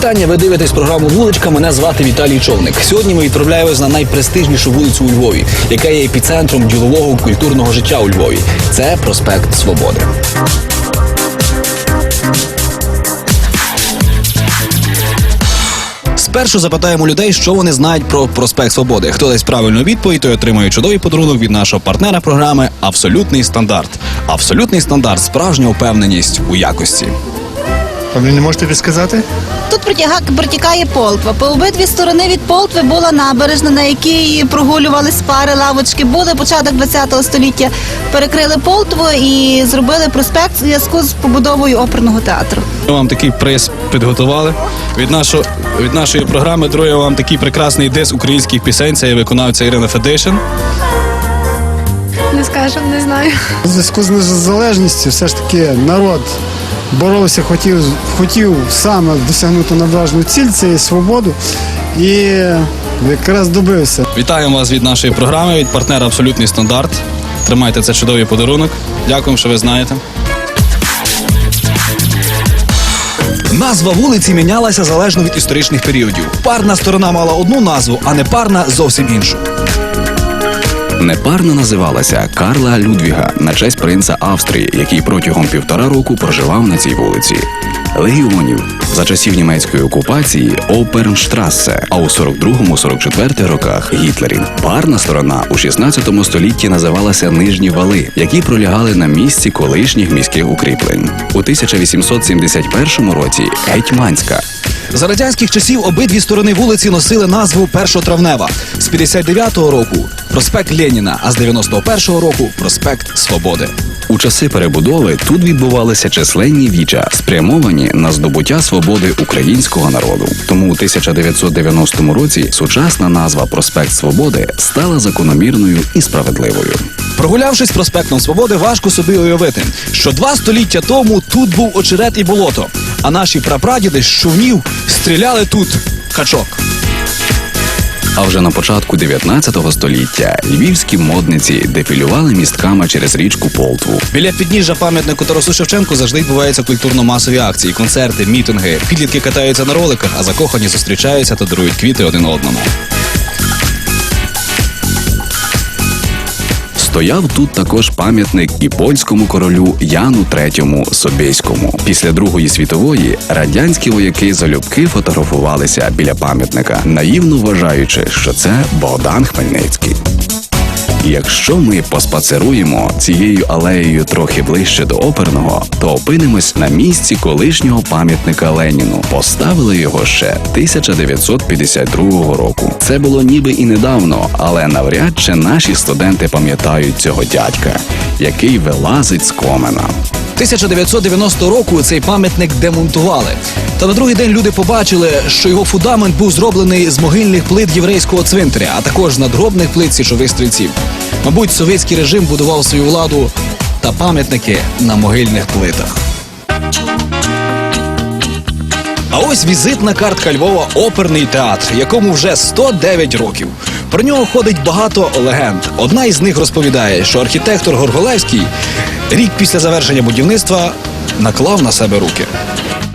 Вітання. Ви дивитесь програму Вуличка. Мене звати Віталій Човник. Сьогодні ми відправляємось на найпрестижнішу вулицю у Львові, яка є епіцентром ділового культурного життя у Львові. Це проспект Свободи. Спершу запитаємо людей, що вони знають про проспект Свободи. Хто дасть правильну відповідь, той отримує чудовий подарунок від нашого партнера програми Абсолютний стандарт. Абсолютний стандарт справжня впевненість у якості. А ви не можете підсказати? Тут протяга- протікає Полтва. По обидві сторони від Полтви була набережна, на якій прогулювались пари, лавочки. Були початок ХХ століття. Перекрили Полтву і зробили проспект в зв'язку з побудовою оперного театру. Ми вам такий приз підготували від нашого від нашої програми. Друге вам такий прекрасний дис українських пісень. Це є виконавця Ірина Федишин. Не скажемо, не знаю. У зв'язку з незалежністю все ж таки народ боровся, хотів, хотів саме досягнути надважну ціль, це свободу. І якраз добився. Вітаємо вас від нашої програми, від партнера Абсолютний стандарт. Тримайте це чудовий подарунок. Дякуємо, що ви знаєте. Назва вулиці мінялася залежно від історичних періодів. Парна сторона мала одну назву, а непарна зовсім іншу. Непарно називалася Карла Людвіга на честь принца Австрії, який протягом півтора року проживав на цій вулиці. Легіонів за часів німецької окупації Опернштрассе, а у 42-44 роках Гітлерін. Парна сторона у 16 столітті називалася Нижні вали, які пролягали на місці колишніх міських укріплень. У 1871 році Гетьманська. За радянських часів обидві сторони вулиці носили назву Першотравнева. З 59-го року проспект Леніна, а з 91-го року проспект Свободи. У часи перебудови тут відбувалися численні віча, спрямовані на здобуття свободи українського народу. Тому у 1990 році сучасна назва Проспект Свободи стала закономірною і справедливою. Прогулявшись проспектом Свободи, важко собі уявити, що два століття тому тут був очерет і болото, а наші прапрадіди з човнів стріляли тут качок. А вже на початку 19 століття львівські модниці дефілювали містками через річку Полтву. Біля підніжжя пам'ятнику Тарасу Шевченку завжди відбуваються культурно-масові акції, концерти, мітинги. Підлітки катаються на роликах, а закохані зустрічаються та дарують квіти один одному. Стояв тут також пам'ятник і польському королю Яну III Собєському. Після Другої світової радянські вояки залюбки фотографувалися біля пам'ятника, наївно вважаючи, що це Богдан Хмельницький. Якщо ми поспацеруємо цією алеєю трохи ближче до оперного, то опинимось на місці колишнього пам'ятника Леніну. Поставили його ще 1952 року. Це було ніби і недавно, але навряд чи наші студенти пам'ятають цього дядька, який вилазить з комена. 1990 року цей пам'ятник демонтували. Та на другий день люди побачили, що його фундамент був зроблений з могильних плит єврейського цвинтаря, а також надгробних плит січових стрільців. Мабуть, совєтський режим будував свою владу та пам'ятники на могильних плитах. А ось візитна картка Львова оперний театр, якому вже 109 років. Про нього ходить багато легенд. Одна із них розповідає, що архітектор Горголевський рік після завершення будівництва наклав на себе руки.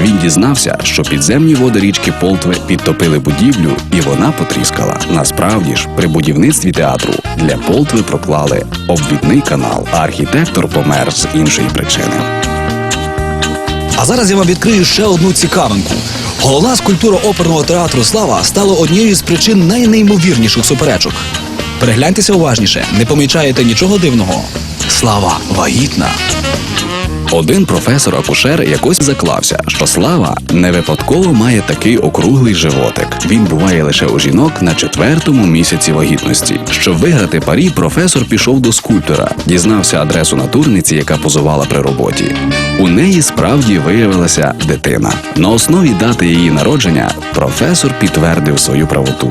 Він дізнався, що підземні води річки Полтве підтопили будівлю, і вона потріскала. Насправді ж, при будівництві театру для Полтви проклали обвідний канал, а архітектор помер з іншої причини. А зараз я вам відкрию ще одну цікавинку. Головна скульптура оперного театру Слава стала однією з причин найнеймовірніших суперечок. Перегляньтеся уважніше, не помічаєте нічого дивного. Слава вагітна. Один професор акушер якось заклався, що слава не випадково має такий округлий животик. Він буває лише у жінок на четвертому місяці вагітності. Щоб виграти парі, професор пішов до скульптора, дізнався адресу натурниці, яка позувала при роботі. У неї справді виявилася дитина. На основі дати її народження професор підтвердив свою правоту.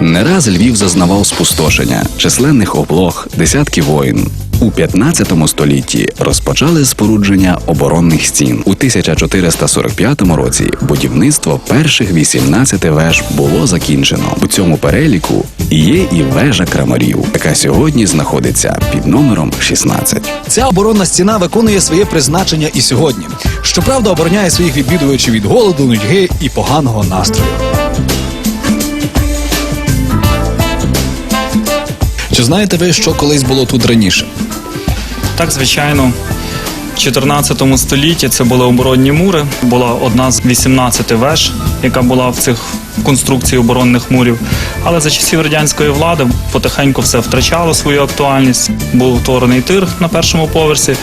Не раз Львів зазнавав спустошення, численних облог, десятки воїн. У 15 столітті розпочали спорудження оборонних стін. У 1445 році будівництво перших 18 веж було закінчено. У цьому переліку є і вежа крамарів, яка сьогодні знаходиться під номером 16. Ця оборонна стіна виконує своє призначення і сьогодні. Щоправда, обороняє своїх відвідувачів від голоду, нудьги і поганого настрою. Чи знаєте ви, що колись було тут раніше? Так, звичайно. В 14 столітті це були оборонні мури. Була одна з 18 веж, яка була в цих конструкції оборонних мурів. Але за часів радянської влади потихеньку все втрачало свою актуальність. Був утворений тир на першому поверсі.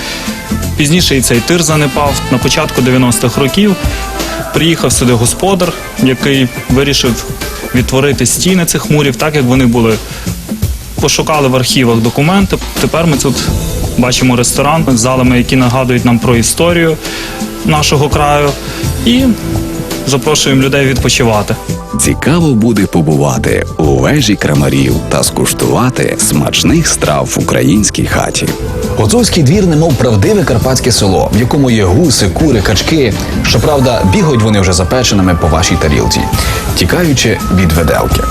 Пізніше і цей тир занепав. На початку 90-х років приїхав сюди господар, який вирішив відтворити стіни цих мурів, так як вони були пошукали в архівах документи. Тепер ми тут бачимо ресторан з залами, які нагадують нам про історію нашого краю, і запрошуємо людей відпочивати. Цікаво буде побувати у вежі крамарів та скуштувати смачних страв в українській хаті. Гуцульський двір, немов правдиве карпатське село, в якому є гуси, кури, качки. Щоправда, бігають вони вже запеченими по вашій тарілці, тікаючи від веделки.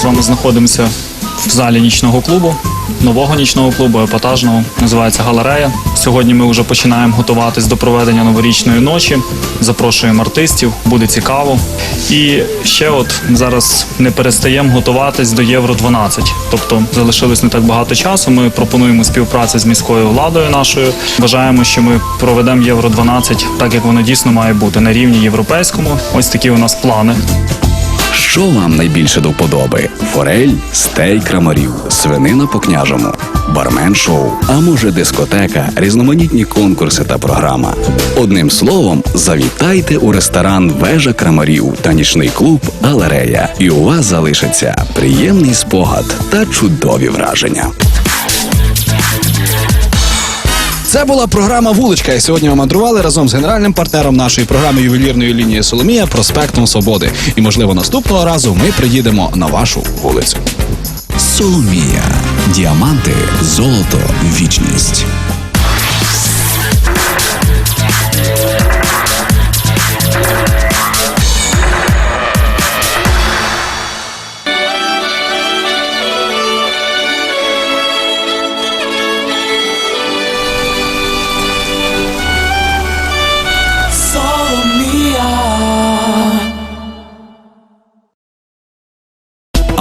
З вами знаходимося в залі нічного клубу, нового нічного клубу, епатажного, називається Галерея. Сьогодні ми вже починаємо готуватись до проведення новорічної ночі. Запрошуємо артистів, буде цікаво. І ще от зараз не перестаємо готуватись до Євро 12. Тобто залишилось не так багато часу. Ми пропонуємо співпрацю з міською владою нашою. Вважаємо, що ми проведемо Євро 12 так, як воно дійсно має бути на рівні європейському. Ось такі у нас плани. Що вам найбільше до вподоби? Форель, стейк крамарів, свинина по княжому, бармен шоу, а може дискотека, різноманітні конкурси та програма. Одним словом, завітайте у ресторан Вежа крамарів та нічний клуб Галерея, і у вас залишиться приємний спогад та чудові враження. Це була програма Вуличка. І сьогодні ми мандрували разом з генеральним партнером нашої програми ювелірної лінії Соломія проспектом Свободи. І можливо наступного разу ми приїдемо на вашу вулицю. Соломія. Діаманти, золото, вічність.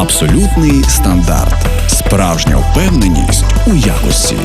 Абсолютний стандарт. Справжня впевненість у якості.